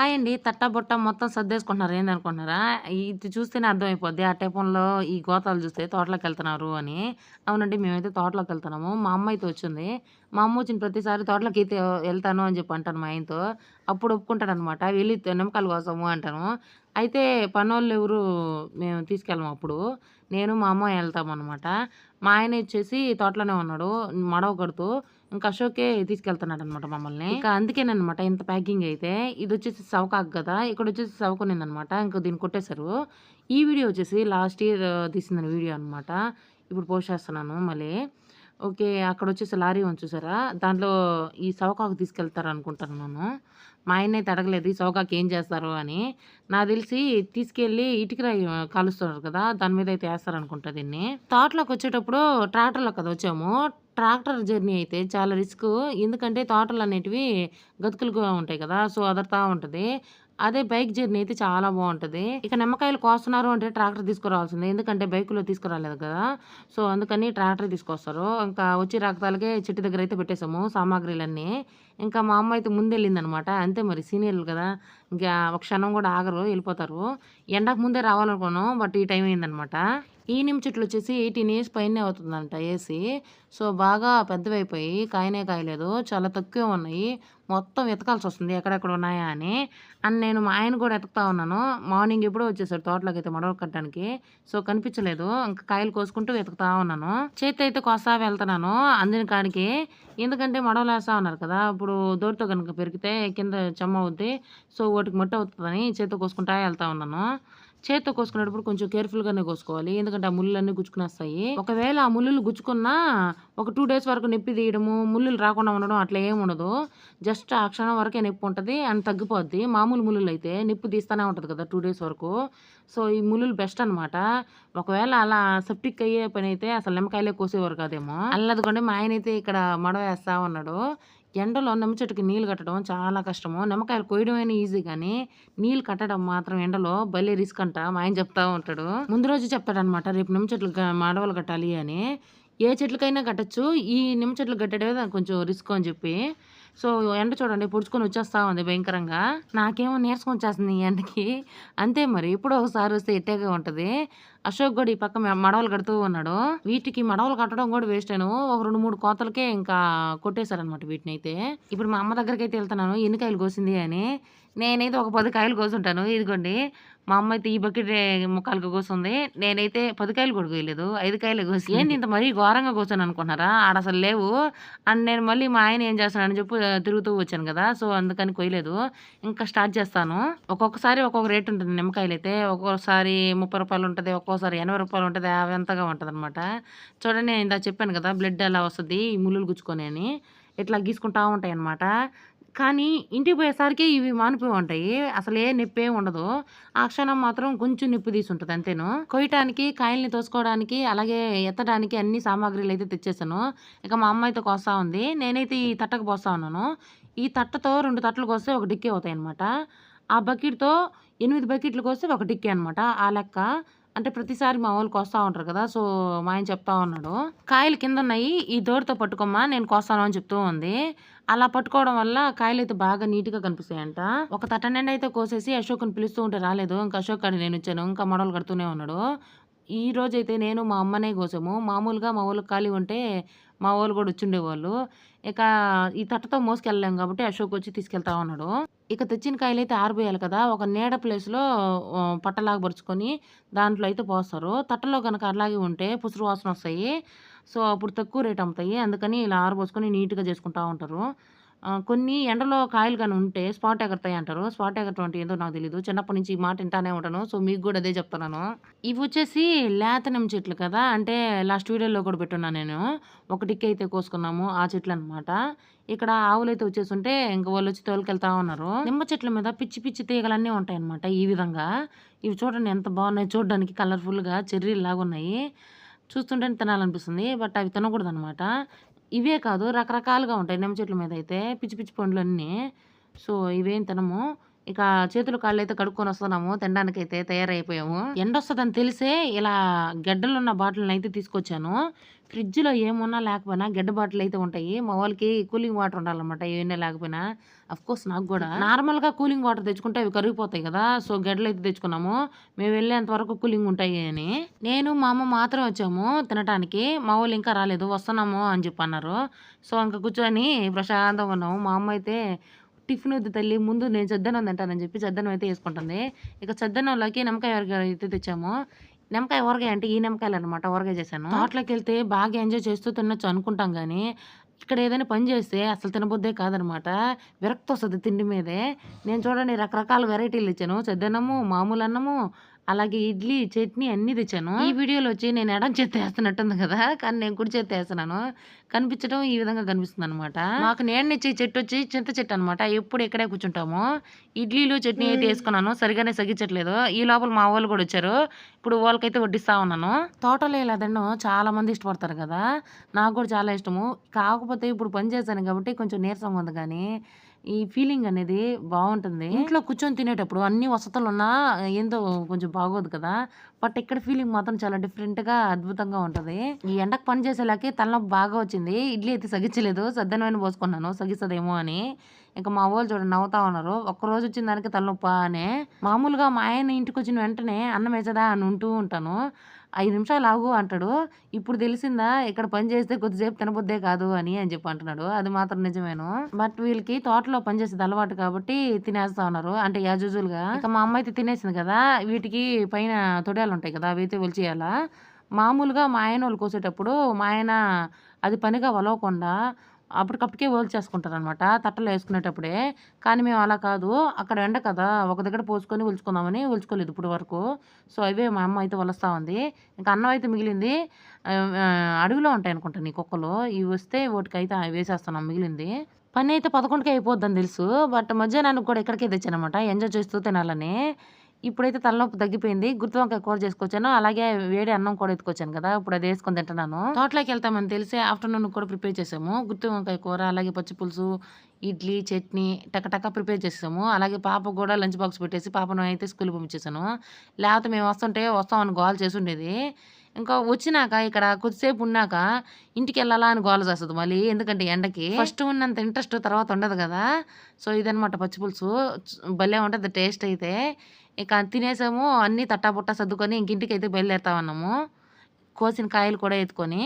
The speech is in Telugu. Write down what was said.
హాయ్ అండి. తట్టబొట్ట మొత్తం సర్దేసుకుంటున్నారు. ఏందనుకుంటున్నారా? ఇది చూస్తేనే అర్థమైపోద్ది. ఆ టైపంలో ఈ గోతాలు చూస్తే తోటలోకి వెళ్తున్నారు అని. అవునండి. మేమైతే తోటలోకి వెళ్తున్నాము మా అమ్మ అయితే వచ్చింది. మా అమ్మ వచ్చిన ప్రతిసారి తోటలోకి అయితే వెళ్తాను అని చెప్పి అంటాను మా ఆయనతో. అప్పుడు ఒప్పుకుంటాడనమాట. వెళ్ళి త నిమ్మకాయలు కోసము అంటాను. అయితే పనోళ్ళు ఎవరు మేము తీసుకెళ్ళము అప్పుడు. నేను, మా అమ్మ అనమాట మా ఆయన వచ్చేసి తోటలోనే ఉన్నాడు. మడవ కడుతూ. ఇంకా అశోకే తీసుకెళ్తున్నాడనమాట మమ్మల్ని. ఇంకా అందుకేనమాట ఇంత ప్యాకింగ్ అయితే. ఇది వచ్చేసి సవకాకు కదా ఇక్కడ వచ్చేసి సవకొనిందనమాట ఇంక దీన్ని కొట్టేశారు. ఈ వీడియో వచ్చేసి లాస్ట్ ఇయర్ తీసిందని వీడియో అనమాట. ఇప్పుడు పోస్ట్ చేస్తున్నాను మళ్ళీ. ఓకే. అక్కడ వచ్చేసి లారీ ఉంది చూసారా? దాంట్లో ఈ సవకాకు తీసుకెళ్తారనుకుంటున్నాను. మా ఆయన అయితే అడగలేదు. ఈ సవకాకు ఏం చేస్తారు అని. నాకు తెలిసి తీసుకెళ్ళి ఇటుక రాయి కాలుస్తున్నారు కదా! దాని మీద అయితే వేస్తారు అనుకుంటా దీన్ని. తోటలోకొచ్చేటప్పుడు ట్రాక్టర్‌లో కదా వచ్చాము. ట్రాక్టర్ జర్నీ అయితే చాలా రిస్క్ ఎందుకంటే తోటలు అనేటివి గతుకులుగా ఉంటాయి కదా! సో, అదర్తా ఉంటుంది అదే బైక్ జర్నీ అయితే చాలా బాగుంటుంది ఇక నిమ్మకాయలు కోస్తున్నారు అంటే ట్రాక్టర్ తీసుకురావాల్సిందే. ఎందుకంటే బైక్‌లో తీసుకురాలేదు కదా! సో, అందుకని ట్రాక్టర్ తీసుకొస్తారు. ఇంకా వచ్చి రాకతాలకే చెట్టు అయితే పెట్టేసాము సామాగ్రిలన్నీ. ఇంకా మా అమ్మ అయితే ముందెళ్ళిందనమాట. అంతే మరి సీనియర్‌లు కదా! ఇంకా ఒక క్షణం కూడా ఆగరు. వెళ్ళిపోతారు ఎండకు ముందే రావాలనుకున్నాం. బట్ ఈ టైం అయిందనమాట. ఈ నిమ్మ చెట్లొచ్చేసి 18 ఇయర్స్ పైనే అవుతుందంట ఏసీ సో, బాగా పెద్దవైపోయి కాయనే కాయలేదు. చాలా తక్కువే ఉన్నాయి. మొత్తం వెతకాల్సి వస్తుంది ఎక్కడెక్కడ ఉన్నాయా అని. అండ్ నేను మా ఆయన కూడా ఎతుకుతా ఉన్నాను. మార్నింగ్ ఎప్పుడో వచ్చేసాడు అయితే మడవలు కట్టడానికి. సో, కనిపించలేదు. ఇంకా కాయలు కోసుకుంటూ వెతుకుతా ఉన్నాను. చేతి అయితే కోస్తా వెళ్తున్నాను అందిన కాడికి. ఎందుకంటే మడవలేస్తా ఉన్నారు కదా! ఇప్పుడు దోటితో కనుక పెరిగితే కింద చెమ్మ అవుద్ది. సో, వాటికి మట్టి అవుతుందని చేతితో కోసుకుంటా వెళ్తా ఉన్నాను. చేత్తో కోసుకునేటప్పుడు కొంచెం కేర్‌ఫుల్‌గానే కోసుకోవాలి. ఎందుకంటే ఆ ముళ్ళన్నీ గుచ్చుకునేస్తాయి. ఒకవేళ ఆ ముల్లులు గుచ్చుకున్నా ఒక టూ డేస్ వరకు నొప్పి తీయడము, ముల్లులు రాకుండా ఉండడం అట్లా ఏముండదు. జస్ట్ ఆ క్షణం వరకే నొప్పి ఉంటుంది అండ్ తగ్గిపోద్ది. మామూలు ముల్లులైతే నొప్పి తీస్తానే ఉంటుంది కదా! టూ డేస్ వరకు. సో, ఈ ములులు బెస్ట్ అనమాట. ఒకవేళ అలా సెప్టిక్ అయ్యే పనైతే అసలు నిమ్మకాయలే కోసేవారు కాదేమో. అల్లదుకోండి మా ఆయనైతే ఇక్కడ మడవ వేస్తా ఉన్నాడు. ఎండలో నిమ్మ చెట్టుకి నీళ్ళు కట్టడం చాలా కష్టము. నిమ్మకాయలు కోయడమైనా ఈజీ కానీ నీళ్ళు కట్టడం మాత్రం ఎండలో భలే రిస్క్ అంట. మా ఆయన చెప్తా ఉంటాడు. ముందు రోజు చెప్తాడనమాట. రేపు నిమ్మ చెట్లు మడవలు కట్టాలి అని. ఏ చెట్లకైనా కట్టొచ్చు. ఈ నిమ్మ చెట్లు కట్టడమే కొంచెం రిస్క్ అని చెప్పి. సో, ఎండ చూడండి పొడుచుకొని వచ్చేస్తా ఉంది భయంకరంగా. నాకేమో నీరసం వచ్చేస్తుంది ఈ ఎండకి. అంతే మరి ఇప్పుడు ఒకసారి వస్తే ఎట్టేగా ఉంటుంది అశోక్ కూడా ఈ పక్క మడవలు కడుతూ ఉన్నాడు. వీటికి మడవలు కట్టడం కూడా వేస్ట్ వేస్టేను. ఒక 2, 3 కోతలకే ఇంకా కొట్టేశారనమాట వీటిని అయితే ఇప్పుడు మా అమ్మ దగ్గరికి అయితే వెళ్తున్నాను ఎన్ని కాయలు కోసింది అని. నేనైతే ఒక పది కాయలు కోసుంటాను. ఇదిగోండి. మా అమ్మ అయితే ఈ బకెటే ముక్కాలుగా కోసుంది. నేనైతే 10 కాయలు కూడా కోయలేదు. 5 కాయలే కోసి ఏంది ఇంత మరీ ఘోరంగా కోసాననుకుంటున్నారా? ఆడసలు లేవు. అండ్ నేను మళ్ళీ మా ఆయన ఏం చేస్తున్నాడని చెప్పి తిరుగుతూ వచ్చాను కదా! సో, అందుకని కొయ్యలేదు. ఇంకా స్టార్ట్ చేస్తాను. ఒక్కొక్కసారి ఒక్కొక్క రేట్ ఉంటుంది నిమ్మకాయలైతే. ఒక్కోసారి రూ. 30 ఉంటది. ఒక్కోసారి రూ. 80 ఉంటది. ఆ వింతగా ఉంటదనమాట. చూడండి నేను ఇందాక చెప్పాను కదా! బ్లడ్ ఎలా వస్తది ఈ ముల్లులు గుచ్చుకొని అని. ఇట్లా గీసుకుంటా ఉంటాయనమాట. కానీ ఇంటికి పోయేసరికి ఇవి మానిపోయి ఉంటాయి. అసలు ఏ నొప్పేం ఉండదు. ఆ క్షణం మాత్రం కొంచెం నొప్పి ఉంటుంది అంతేను. కొయ్యటానికి, కాయల్ని తోసుకోవడానికి, అలాగే ఎత్తడానికి అన్ని సామాగ్రిలైతే తెచ్చేసాను. ఇక మా అమ్మ అయితే కోస్తా ఉంది. నేనైతే ఈ తట్టకు పోస్తా ఉన్నాను. ఈ తట్టతో రెండు తట్టలు కోస్తే ఒక డిక్కీ అవుతాయనమాట. ఆ బకెట్‌తో ఎనిమిది బకెట్లు కోస్తే ఒక డిక్కీ అనమాట. ఆ లెక్క. అంటే ప్రతిసారి మా వాళ్ళు కోస్తా ఉంటారు కదా! సో, మా ఆయన చెప్తా ఉన్నాడు. కాయలు కింద ఉన్నాయి ఈ దోటితో పట్టుకోమ్మా నేను కోస్తాను అని చెప్తూ ఉంది. అలా పట్టుకోవడం వల్ల కాయలైతే బాగా నీట్‌గా కనిపిస్తాయంట. ఒక తట నిండా అయితే కోసేసి అశోక్‌ని పిలుస్తూ ఉంటే రాలేదు. ఇంకా అశోక్ అక్కడ నేను వచ్చాను ఇంకా మడవలు కడుతూనే ఉన్నాడు. ఈరోజైతే నేను మా అమ్మనే కోసము మామూలుగా మా వాళ్ళు ఖాళీ ఉంటే మా వాళ్ళు కూడా వచ్చిండేవాళ్ళు ఇక ఈ తట్టతో మోసుకెళ్ళలేము కాబట్టి అశోక్ వచ్చి తీసుకెళ్తా ఉన్నాడు. ఇక తెచ్చిన కాయలు అయితే ఆరిపోయాలి కదా! ఒక నీడ ప్లేస్‌లో పట్టలాగా పరుచుకొని దాంట్లో అయితే పోస్తారు. తట్టలో కనుక అలాగే ఉంటే పుసురు వాసనొస్తాయి. సో, అప్పుడు తక్కువ రేట్ అమ్ముతాయి. అందుకని ఇలా ఆరబోసుకొని నీట్‌గా చేసుకుంటూ ఉంటారు. కొన్ని ఎండలో కాయలు కానీ ఉంటే స్పాట్ ఎగరతాయి అంటారు. స్పాట్ ఎగరటం అంటే ఏందో నాకు తెలియదు చిన్నప్పటి నుంచి ఈ మాట వింటానే ఉంటాను. సో, మీకు కూడా అదే చెప్తున్నాను. ఇవి వచ్చేసి లేతనం చెట్లు కదా! అంటే లాస్ట్ వీడియోలో కూడా పెట్టున్నాను నేను. ఒకటికి అయితే కోసుకున్నాము. ఆ చెట్లు అనమాట ఇక్కడ ఆవులైతే వచ్చేసుంటే ఇంక వాళ్ళొచ్చి తోలుకెళ్తా ఉన్నారు. నిమ్మ చెట్ల మీద పిచ్చి పిచ్చి తీగలన్నీ ఉంటాయనమాట ఈ విధంగా. ఇవి చూడండి ఎంత బాగున్నాయి చూడ్డానికి కలర్‌ఫుల్‌గా చెర్రీలు లాగా ఉన్నాయి చూస్తుంటేనే తినాలనిపిస్తుంది. బట్ అవి తినకూడదనమాట. ఇవే కాదు రకరకాలుగా ఉంటాయి నిమ్మ చెట్ల మీదైతే పిచ్చి పిచ్చి పండ్లన్నీ. సో, ఇవేం తినము. ఇక చేతులు కాళ్ళు అయితే కడుక్కొని వస్తున్నాము. తినడానికైతే తయారైపోయాము. ఎండొస్తుందని తెలిసే ఇలా గెడ్డలున్న అయితే తీసుకొచ్చాను. ఫ్రిడ్జ్‌లో ఏమున్నా లేకపోయినా గడ్డ బాటిల్ అయితే ఉంటాయి. మా వాళ్ళకి కూలింగ్ వాటర్ ఉండాలన్నమాట. ఏవన్నా లేకపోయినా. అఫ్‌కోర్స్ నాకు గూడా. నార్మల్‌గా కూలింగ్ వాటర్ తెచ్చుకుంటే అవి కరిగిపోతాయి గదా! సో, గెడ్డలైతే తెచ్చుకున్నాము. మేము వెళ్ళేంత వరకు కూలింగ్ ఉంటాయి అని. నేను, మా అమ్మ మాత్రమే వచ్చాము తినటానికి. మా వోళ్ళు ఇంకా రాలేదు. వస్తున్నాము అని చెప్పి అన్నారు. సో, ఇంక కూర్చొని ప్రశాంతంగా ఉన్నాము. మా అమ్మ అయితే టిఫిన్ వద్దు తల్లి ముందు నేను చద్దన్నం తింటానని చెప్పి చద్దన్నం అయితే యేసుకుంటుంది. ఇక చద్దన్నంలోకి నిమ్మకాయ అయితే తెచ్చాము. నిమ్మకాయ ఊరగాయ అంటే ఈ నిమ్మకాయలు అనమాట ఊరగాయ చేశాను. తోటలోకెళ్తే బాగా ఎంజాయ్ చేస్తూ తినొచ్చు అనుకుంటాం కానీ ఇక్కడ ఏదైనా పని చేస్తే అసలు తినబుద్దే కాదనమాట. విరక్తి వస్తుంది తిండి మీదే. నేను చూడండి రకరకాల వెరైటీలు ఇచ్చాను చెద్దన్నము మామూలు అన్నము, అలాగే ఇడ్లీ, చట్నీ అన్నీ తెచ్చాను. ఈ వీడియోలో వచ్చి నేను ఎడమ చేత్తో ఏస్తున్నట్టుంది కదా! కానీ నేను కుడి చేత్తో ఏస్తున్నాను. కనిపించడం ఈ విధంగా కనిపిస్తుందనమాట. మాకు నీడనిచ్చే చెట్టొచ్చి చింత చెట్టు అనమాట. ఎప్పుడు ఇక్కడే కూర్చుంటాము. ఇడ్లీలు, చట్నీ అయితే యేసుకున్నాను. సరిగ్గానే సగ్గిచ్చట్లేదు. ఈ లోపల మా వోళ్ళు కూడా వచ్చారు. ఇప్పుడు వాళ్ళకైతే వడ్డిస్తా ఉన్నాను. తోటలో ఇలా తినడం చాలా మంది ఇష్టపడతారు కదా! నాకు కూడా చాలా ఇష్టము. కాకపోతే ఇప్పుడు పని చేశాను కాబట్టి కొంచెం నీరసంగా ఉంది గానీ, ఈ ఫీలింగ్ అనేది బాగుంటుంది ఇంట్లో కూర్చొని తినేటప్పుడు అన్ని వసతులు ఉన్నా ఏందో కొంచెం బాగోదు కదా! బట్ ఇక్కడ ఫీలింగ్ మాత్రం చాలా డిఫరెంట్‌గా అద్భుతంగా ఉంటుంది ఈ ఎండకు పని చేసేలాకి తలనొప్పి బాగా వచ్చింది. ఇడ్లీ అయితే సగించలేదు సద్దనమైన పోసుకున్నాను సగిస్తదేమో అని. ఇంక మా వాళ్ళు చూడండి నవ్వుతా ఉన్నారు. ఒక్కరోజు వచ్చిన దానికి తలనొప్పా అనే మామూలుగా మా ఆయన ఇంటికొచ్చిన వెంటనే అన్నం వేసేదా అని ఉంటూ ఉంటాను. ఐదు నిమిషాలు ఆగు అంటాడు. ఇప్పుడు తెలిసిందా ఇక్కడ పని చేస్తే కొద్దిసేపు తినబుద్దే కాదు అని, అని చెప్పి అంటున్నాడు. అది మాత్రం నిజమేను. బట్ వీళ్ళకి తోటలో పనిచేసేది అలవాటు కాబట్టి తినేస్తా ఉన్నారు. అంటే యాజ్ ఇక మా అమ్మ అయితే తినేసింది కదా! వీటికి పైన తొడియాలుంటాయి కదా! అవైతే ఒలిచేయాలా. మామూలుగా మా ఆయన వాళ్ళు కోసేటప్పుడు మా ఆయన అది పనిగా ఒలవకుండా అప్పటికప్పటికే ఒలిచేసుకుంటారనమాట. తట్టలో వేసుకునేటప్పుడే కానీ మేము అలా కాదు. అక్కడ ఎండ కదా! ఒక దగ్గర పోసుకొని ఉల్చుకుందామని ఉల్చుకోలేదు ఇప్పుడు వరకు. సో, అవే మా అమ్మ అయితే ఒలుస్తా ఉంది. ఇంకా అన్నం అయితే మిగిలింది. అడవిలో ఉంటాయి అనుకుంటా నీ కుక్కలు. ఇవి వస్తే వాటికైతే వేసేస్తున్నాం మిగిలింది. పని అయితే పదకొండుకే అయిపోద్దని తెలుసు. బట్ మధ్యాహ్నానికి కూడా ఇక్కడికే తెచ్చానమాట ఎంజాయ్ చేస్తూ తినాలని. ఇప్పుడైతే తలనొప్పి తగ్గిపోయింది. గుత్తి వంకాయ కూర చేసుకొచ్చాను. అలాగే వేడి అన్నం కూడా ఎత్తుకొచ్చాను కదా! ఇప్పుడు అది వేసుకొని తింటున్నాను. తోటలోకెళ్తామని తెలిసి ఆఫ్టర్‌నూన్ కూడా ప్రిపేర్ చేసాము. గుత్తి వంకాయ కూర, అలాగే పచ్చి పులుసు, ఇడ్లీ, చట్నీ టక ప్రిపేర్ చేసాము అలాగే పాపకు కూడా లంచ్ బాక్స్ పెట్టేసి పాపను అయితే స్కూల్‌కి పంపించేసాను. లేకపోతే మేము వస్తుంటే వస్తామని చేసి ఉండేది ఇంకా వచ్చినాక ఇక్కడ కొద్దిసేపు ఉన్నాక ఇంటికెళ్ళాలా అని గోల చేస్తుంది మళ్ళీ. ఎందుకంటే ఎండకి. ఫస్ట్ ఉన్నంత ఇంట్రెస్ట్ తర్వాత ఉండదు కదా! సో, ఇదనమాట పచ్చి పులుసు. భలే ఉంటుంది టేస్ట్ అయితే. ఇక తినేసాము. అన్నీ తట్టా పుట్టా సర్దుకొని ఇంక అయితే బయలుదేరుతా ఉన్నాము. కోసిన కాయలు కూడా ఎత్తుకొని.